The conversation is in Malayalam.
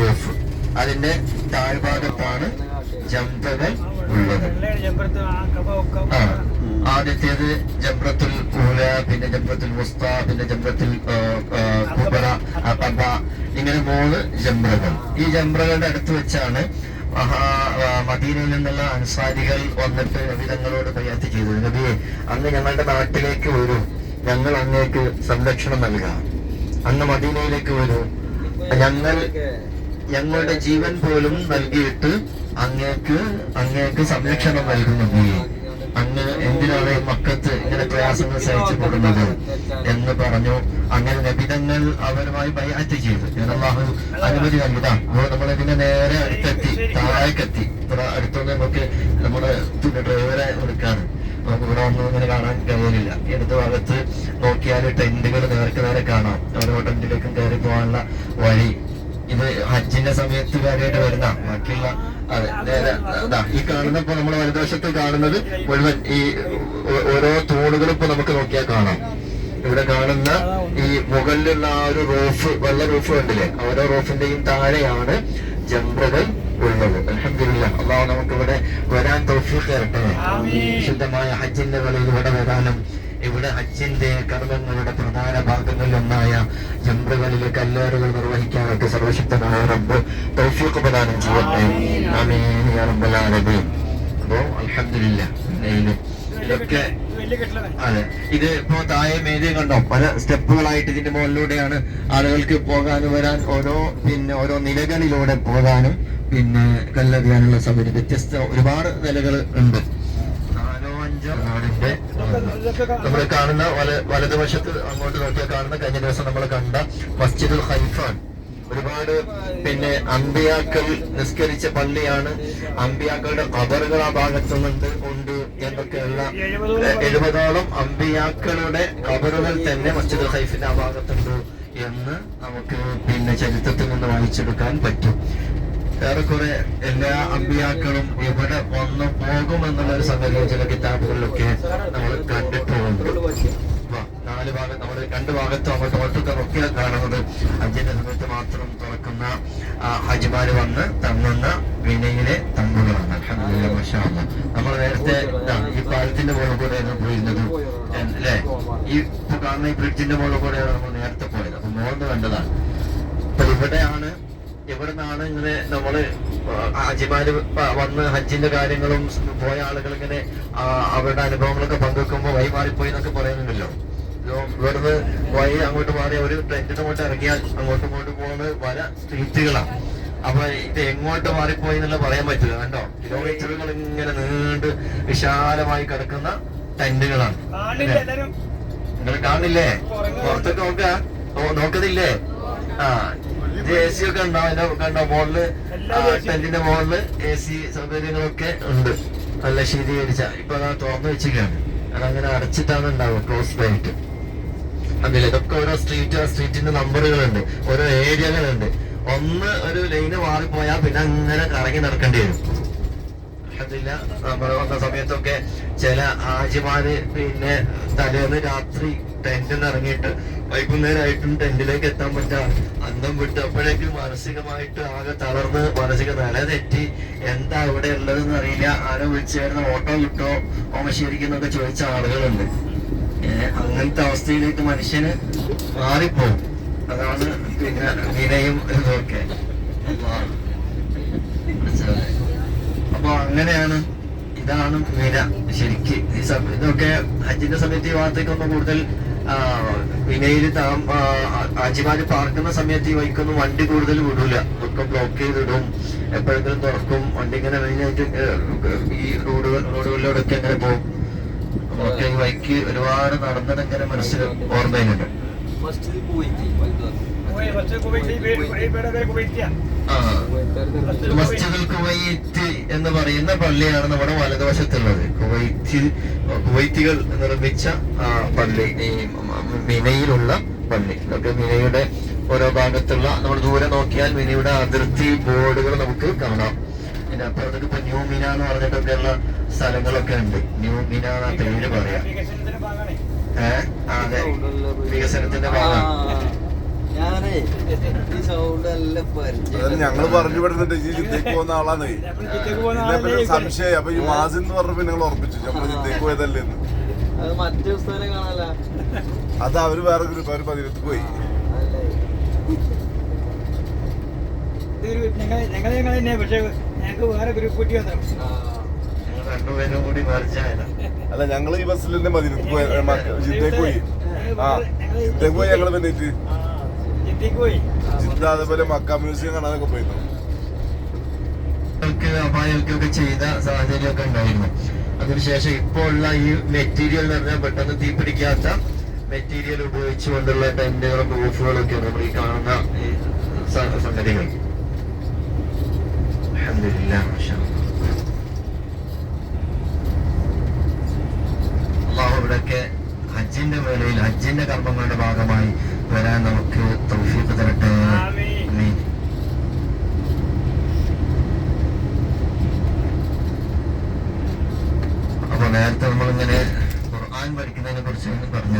റൂഫ് അതിന്റെ താഴ്ഭാഗത്താണ് ജംറകൾ ഉള്ളത്. ആദ്യത്തേത് ജംറത്തുൽ ഊല പിന്നെ ജംറത്തുൽ മുസ്ത പിന്നെ ജംറത്തുൽ കുബറ ഇങ്ങനെ മൂന്ന് ജംറകൾ ഈ ജംറകളുടെ അടുത്ത് വെച്ചാണ് മദീനയിൽ നിന്നുള്ള അൻസാരികൾ വന്നിട്ട് നബിതങ്ങളോട് പ്രയാത്തി ചെയ്തത്. നബിയെ അന്ന് ഞങ്ങളുടെ നാട്ടിലേക്ക് വരൂ. ഞങ്ങൾ അങ്ങേക്ക് സംരക്ഷണം നൽകാം. അന്ന് മദീനയിലേക്ക് വരൂ. ഞങ്ങൾ ഞങ്ങളുടെ ജീവൻ പോലും നൽകിയിട്ട് അങ്ങേക്ക് അങ്ങേക്ക് സംരക്ഷണം നൽകുന്നു. അങ്ങ് എന്തിനാണ് മക്കത്ത് ഇങ്ങനെ പ്രയാസങ്ങൾ സഹിച്ചു കൊടുക്കുന്നത് എന്ന് പറഞ്ഞു. അങ്ങനെ നബിതങ്ങൾ അവരുമായി ബയ്യാറ്റ് ചെയ്തു. അള്ളാഹു അനുമതി അപ്പോൾ നമ്മൾ ഇതിന്റെ നേരെ അടുത്തെത്തി താഴേക്കെത്തി. ഇവിടെ അടുത്തുനിന്ന് നമുക്ക് നമ്മുടെ പിന്നെ ഡ്രൈവറെ എടുക്കാണ് നമുക്ക് ഇവിടെ ഒന്നും ഇങ്ങനെ കാണാൻ കഴിയുന്നില്ല ഇടത് ഭാഗത്ത് നോക്കിയാൽ ടെന്റുകൾ നേർക്ക് നേരെ കാണാം. ഓരോ ടെന്റിലേക്കും കയറി പോകാനുള്ള വഴി. ഇത് ഹജ്ജിന്റെ സമയത്ത് കാര്യമായിട്ട് വരുന്ന ബാക്കിയുള്ള അതെ ഈ കാണുന്ന ഇപ്പൊ നമ്മുടെ വലതുവശത്ത് കാണുന്നത് മുഴുവൻ ഈ ഓരോ തൂണുകളും ഇപ്പൊ നമുക്ക് നോക്കിയാൽ കാണാം. ഇവിടെ കാണുന്ന ഈ മുകളിലുള്ള ആ ഒരു റൂഫ് വെള്ള റൂഫ് കണ്ടില്ലേ? ഓരോ റൂഫിന്റെയും താഴെയാണ് ജംറകൾ ഉള്ളത്. അലഹമില്ല അള്ളാഹു നമുക്ക് ഇവിടെ വരാൻ തൗഫീഖ് തരട്ടെ. ശുദ്ധമായ ഹജ്ജിന്റെ കളിയിൽ ഇവിടെ വരാനും ഇവിടെ ഹജ്ജിന്റെ കർമ്മങ്ങളുടെ പ്രധാന ഭാഗങ്ങളിലൊന്നായ ജംറകളിലെ കല്ലേറുകൾ നിർവഹിക്കാനൊക്കെ സർവശക്തനായ റബ്ബ് തൗഫീഖ് പ്രദാനം ചെയ്യട്ടെ. അപ്പോ അലഹമില്ല ഇതൊക്കെ അതെ. ഇത് ഇപ്പോ താഴെ മേലെ കണ്ടോ? പല സ്റ്റെപ്പുകളായിട്ട് ഇതിന്റെ മുകളിലൂടെയാണ് ആളുകൾക്ക് പോകാനും വരാൻ ഓരോ പിന്നെ ഓരോ നിലകളിലൂടെ പോകാനും പിന്നെ കല്ലെറിയാനുള്ള സൗകര്യം. വ്യത്യസ്ത ഒരുപാട് നിലകൾ ഉണ്ട്. നാലോ അഞ്ചോ നാടിന്റെ നമ്മൾ കാണുന്ന വല വലതുവശത്ത് അങ്ങോട്ട് നോക്കിയാൽ കാണുന്ന കഴിഞ്ഞ ദിവസം നമ്മൾ കണ്ട മസ്ജിദുൽ ഹൈഫാൻ ഒരുപാട് പിന്നെ അമ്പിയാക്കൾ നിസ്കരിച്ച പള്ളിയാണ്. അമ്പിയാക്കളുടെ കബറുകൾ ആ ഭാഗത്തുനിന്നുണ്ട് ഉണ്ട് എന്നൊക്കെയുള്ള എഴുപതോളം അമ്പിയാക്കളുടെ കബറുകൾ തന്നെ മസ്ജിദുൽ ഹൈഫിന്റെ ആ ഭാഗത്തുണ്ട് എന്ന് നമുക്ക് പിന്നെ ചരിത്രത്തിൽ നിന്ന് വായിച്ചെടുക്കാൻ പറ്റും. ഏറെക്കുറെ എല്ലാ അമ്പിയാക്കളും ഇവിടെ വന്നു പോകുമെന്നുള്ള ഒരു സംഗതി ചില കിതാബുകളിലൊക്കെ നമ്മൾ കണ്ടിട്ടുണ്ട്. നാല് ഭാഗം നമ്മൾ രണ്ട് ഭാഗത്തും അങ്ങോട്ടും ഇങ്ങോട്ടൊക്കെ ഒക്കെ കാണുന്നത്. അഞ്ചിന്റെ സമയത്ത് മാത്രം തുറക്കുന്ന ഹജ്മാര് വന്ന് തങ്ങുന്ന വിനയിലെ തങ്ങുകളാണ്. അൽഹംദുലില്ലാ, മാഷാ നമ്മൾ നേരത്തെ ഈ പാലത്തിന്റെ മുകളിൽ കൂടെയാണ് പോയിരുന്നത്. അല്ലേ? ഈ കാണുന്ന ഈ ബ്രിഡ്ജിന്റെ മുകളിൽ കൂടെയാണ് നമ്മൾ നേരത്തെ പോയത്. അപ്പൊ മോന്ന് കണ്ടതാണ്. അപ്പൊ ഇവിടെയാണ് ഇവിടെ നിന്നാണ് ഇങ്ങനെ നമ്മൾ ഹാജിമാര് വന്ന് ഹജ്ജിന്റെ കാര്യങ്ങളും പോയ ആളുകൾ ഇങ്ങനെ അവരുടെ അനുഭവങ്ങളൊക്കെ പങ്കുവെക്കുമ്പോ വഴി മാറിപ്പോയി എന്നൊക്കെ പറയുന്നുണ്ടല്ലോ. ഇവിടുന്ന് വഴി അങ്ങോട്ട് മാറി ഒരു ട്രെൻഡിന് അങ്ങോട്ട് ഇറങ്ങിയാൽ അങ്ങോട്ടും ഇങ്ങോട്ടും പോകുന്നത് പല സ്ട്രീറ്റുകളാണ് അപ്പൊ ഇത് എങ്ങോട്ട് മാറിപ്പോയി എന്നുള്ള പറയാൻ പറ്റില്ല കണ്ടോ? കിലോമീറ്ററുകൾ ഇങ്ങനെ നീണ്ട് വിശാലമായി കിടക്കുന്ന ടെന്റുകളാണ് നിങ്ങൾ കാണില്ലേ? പുറത്തൊക്കെ നോക്ക? നോക്കുന്നില്ലേ? ആ എ സി ഒക്കെ ഉണ്ടാവും അതിന്റെ കണ്ടോ മുകളിൽ ടെന്റിന്റെ മോളിൽ എ സി സൗകര്യങ്ങളൊക്കെ ഉണ്ട്. നല്ല ശീതീകരിച്ച. ഇപ്പൊ അത് തുറന്നു വെച്ചിരിക്കുകയാണ്. അങ്ങനെ അടച്ചിട്ടാണ് ഉണ്ടാവുക ക്ലോസ് ആയിട്ട് അതിൽ ഇതൊക്കെ ഓരോ സ്ട്രീറ്റ് ആ സ്ട്രീറ്റിന്റെ നമ്പറുകളുണ്ട്. ഓരോ ഏരിയകളുണ്ട്. ഒന്ന് ഒരു ലൈന് മാറിപ്പോയാൽ പിന്നെ അങ്ങനെ കറങ്ങി നടക്കേണ്ടി വരും. അൽഹംദുലില്ലാ, നമ്മൾ വന്ന സമയത്തൊക്കെ ചില ആജിമാര് പിന്നെ തലേന്ന് രാത്രി ടെന്റിൽ നിന്ന് ഇറങ്ങിയിട്ട് വൈകുന്നേരമായിട്ടും ടെന്റിലേക്ക് എത്താൻ പറ്റാ അന്തം വിട്ട് അപ്പോഴേക്കും മാനസികമായിട്ട് ആകെ തളർന്ന് മാനസിക നില തെറ്റി. എന്താ ഇവിടെ ഉള്ളതെന്ന് അറിയില്ല. ആരോ വിളിച്ചു വരുന്ന ഓട്ടോ കിട്ടോ? ഓമശേരിക്കുന്നൊക്കെ ചോദിച്ച ആളുകളുണ്ട്. അങ്ങനത്തെ അവസ്ഥയിലേക്ക് മനുഷ്യന് മാറിപ്പോകും. അതാണ് പിന്നെ വിനയും ഇതൊക്കെ. അങ്ങനെയാണ് ഇതാണ് വില ശരിക്ക് ഇതൊക്കെ ഹജ്ജിന്റെ സമയത്ത് ഈ ഭാഗത്തേക്കൊന്നും കൂടുതൽ വിലയിൽ വിനയിൽ താം ആജിമാര് പാർക്കുന്ന സമയത്ത് ഈ വൈക്കൊന്നും വണ്ടി കൂടുതൽ വിടൂല ഒക്കെ ബ്ലോക്ക് ചെയ്തിടും എപ്പോഴെങ്കിലും തുറക്കും വണ്ടി ഇങ്ങനെ മെയിനായിട്ട് ഈ റോഡുകൾ റോഡുകളിലൂടെയൊക്കെ അങ്ങനെ പോകും ഒക്കെ ഈ വൈക്ക് ഒരുപാട് നടന്നത് ഇങ്ങനെ മനസ്സിൽ ഓർമ്മയിലുണ്ട് മസ്ജിദിൽ കുവൈറ്റ് എന്ന് പറയുന്ന പള്ളിയാണ് നമ്മുടെ വലതുവശത്തുള്ളത്. കുവൈറ്റ് കുവൈത്തികൾ നിർമ്മിച്ച പള്ളി. മിനയിലുള്ള പള്ളി. ഇതൊക്കെ മിനയുടെ ഓരോ ഭാഗത്തുള്ള നമ്മൾ ദൂരെ നോക്കിയാൽ മിനയുടെ അതിർത്തി ബോർഡുകൾ നമുക്ക് കാണാം. പിന്നെ അപ്പുറത്തേക്ക് ഇപ്പൊ ന്യൂ മിന എന്ന് പറഞ്ഞിട്ടൊക്കെയുള്ള സ്ഥലങ്ങളൊക്കെ ഉണ്ട്. ന്യൂ മിന എന്ന പേര് പറയാം. ഏഹ് അതെ. വികസനത്തിന്റെ ഭാഗം. ഞാനേ ഈ സൗണ്ട് നല്ല പരിചയം അതായത് ഞങ്ങൾ പറഞ്ഞു വിടുന്നുണ്ട് ഈ ജിദ്ദയ്ക്ക് പോകുന്ന ആളാണ് ജിദ്ദക്ക് സംശയം അപ്പൊ ഈ മാസം എന്ന് പറഞ്ഞപ്പോ ഞങ്ങൾ ഉറപ്പിച്ചു. നമ്മൾ ജിദ്ദയ്ക്ക് പോയതല്ലേ അത് മറ്റേ കാണാല? അത് അവർ വേറെ ഗ്രൂപ്പ് അവർ പതിനെട്ട് പോയി. ഇതൊരു ഞങ്ങൾ ഞങ്ങൾ ഞങ്ങൾ തന്നെ പക്ഷേ ഞങ്ങൾക്ക് വേറെ ഗ്രൂപ്പ് കൂട്ടി വന്നു ഞങ്ങൾ രണ്ടുപേരും കൂടി അല്ല ഞങ്ങൾ ഈ ബസ്സിൽ തന്നെ മതി പോയി ഏ, പോയി. ആ ജിദ്ദേക്ക് പോയി ഞങ്ങൾ പിന്നിട്ട് പോയി അതേപോലെ മക്ക മ്യൂസിയം കാണാനൊക്കെ പോയിരുന്നു. ഒക്കെ അപായമൊക്കെ ചെയ്ത സാഹചര്യമൊക്കെ ഉണ്ടായിരുന്നു. അതിനുശേഷം ഇപ്പോൾ ഉള്ള ഈ മെറ്റീരിയൽ എന്ന് പറഞ്ഞാൽ പെട്ടെന്ന് തീ പിടിക്കാത്ത മെറ്റീരിയൽ ഉപയോഗിച്ചുകൊണ്ടുള്ള ടെന്റുകളും റൂഫുകളും ഒക്കെ നമ്മൾ ഈ കാണുന്ന ഈ സംഗതികൾ. അള്ളാഹു ഇവിടെയൊക്കെ ഹജ്ജിന്റെ വേളയിൽ ഹജ്ജിന്റെ കർമ്മങ്ങളുടെ ഭാഗമായി വരാൻ നമുക്ക് തൗഫീഖ് തരട്ടെ. അപ്പൊ നേരത്തെ നമ്മളിങ്ങനെ ഖുർആൻ പഠിക്കുന്നതിനെ കുറിച്ച് പറഞ്ഞു